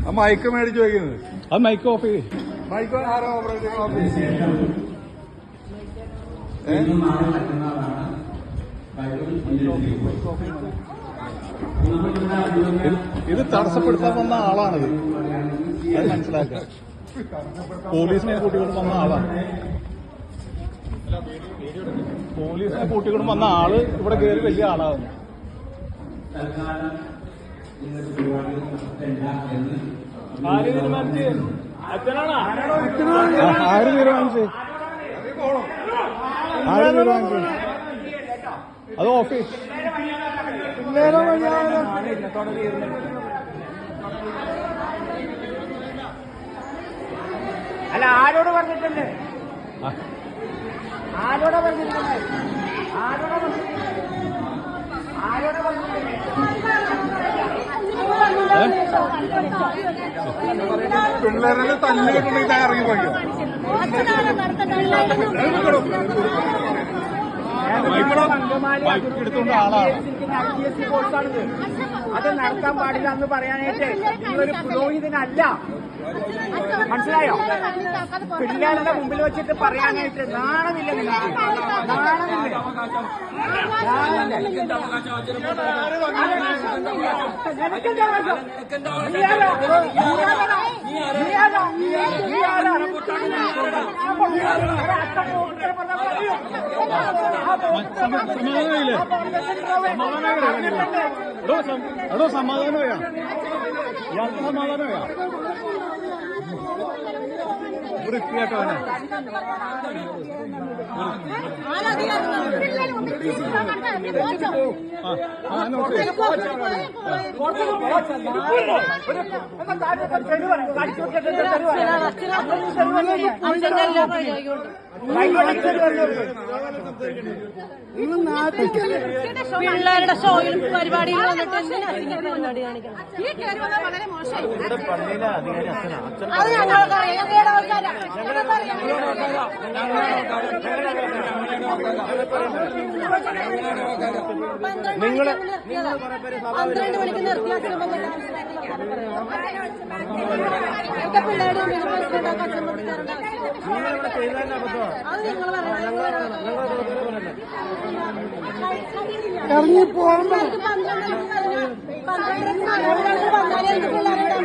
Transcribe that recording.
ആ മൈക്ക് മേടിച്ച് വയ്ക്കുന്നത് അത് മൈക്ക് ഓഫ് ചെയ്ത് മൈക്ക് ആരോ ഓപ്പറേറ്റിംഗ് ഓഫീസ് ഇത് തടസ്സപ്പെടുത്താൻ വന്ന ആളാണിത്. അത് മനസ്സിലാക്കുക. പോലീസിനെ കൂട്ടിക്കൊണ്ട് വന്ന ആളാണ് പോലീസിനെ കൂട്ടിക്കൊണ്ട് വന്ന ആൾ ഇവിടെ കയറി വലിയ ആളാകുന്നു തീരുമാനിച്ച് ആ, ആര് തീരുമാനിച്ച് ആര് തീരുമാനിച്ചു ഓഫീസ് അല്ല ആരോട് പറഞ്ഞിട്ടുണ്ട്. ആരോട് പറഞ്ഞിട്ടുണ്ട് ആരോട് പറഞ്ഞിട്ടുണ്ട് ആരോട് പറഞ്ഞിട്ടുണ്ട് പിള്ളേരെ തല്ല് കിട്ടുണ്ടെങ്കിൽ ഞാൻ ഇറങ്ങി ബൈക്ക് എടുത്തുകൊണ്ട് ആളാണ്. അത് നടത്താൻ പാടില്ല എന്ന് പറയാനായിട്ട് നിങ്ങളൊരു പുരോഹിതനല്ല. മനസ്സിലായോ? പിള്ളേരുടെ മുമ്പിൽ വെച്ചിട്ട് പറയാനായിട്ട് നാണമില്ല നാണമില്ല. നാണമില്ല. നിനക്കെന്താ അവകാശം? നീയാരോ? നീയാരോ? നീയാരോ? നീയാരോ? ആ പൊട്ടിയാണ്. ഒരു അച്ഛൻ പോയിട്ട് പറഞ്ഞാൽ പറയൂ. ആ പോയിട്ട് സമാധാനമില്ലേ സമാധാനമില്ലേ എടോ സം- എടോ സമാധാനമാ ഇയാൾക്ക് സമാധാനമാ പിള്ളേരുടെ ഷോയിലും പരിപാടികൾ വന്നിട്ട് എന്തിനാ ഇങ്ങനെ പരിപാടി കാണിക്കണം ഈ കയറി വളരെ മോശമായി അത് ഞങ്ങൾക്കറിയാം ഞങ്ങളുടെ ആൾക്കാരാണ് നിങ്ങൾ പന്ത്രണ്ട് മണിക്ക് നിർത്തിയ അച്ഛനമ്മ എന്റെ പിള്ളേരുടെ ഇറങ്ങി പോകുമ്പോ പന്ത്രണ്ട് പന്ത്രണ്ട് പന്ത്രണ്ട് പിള്ളേരുടെ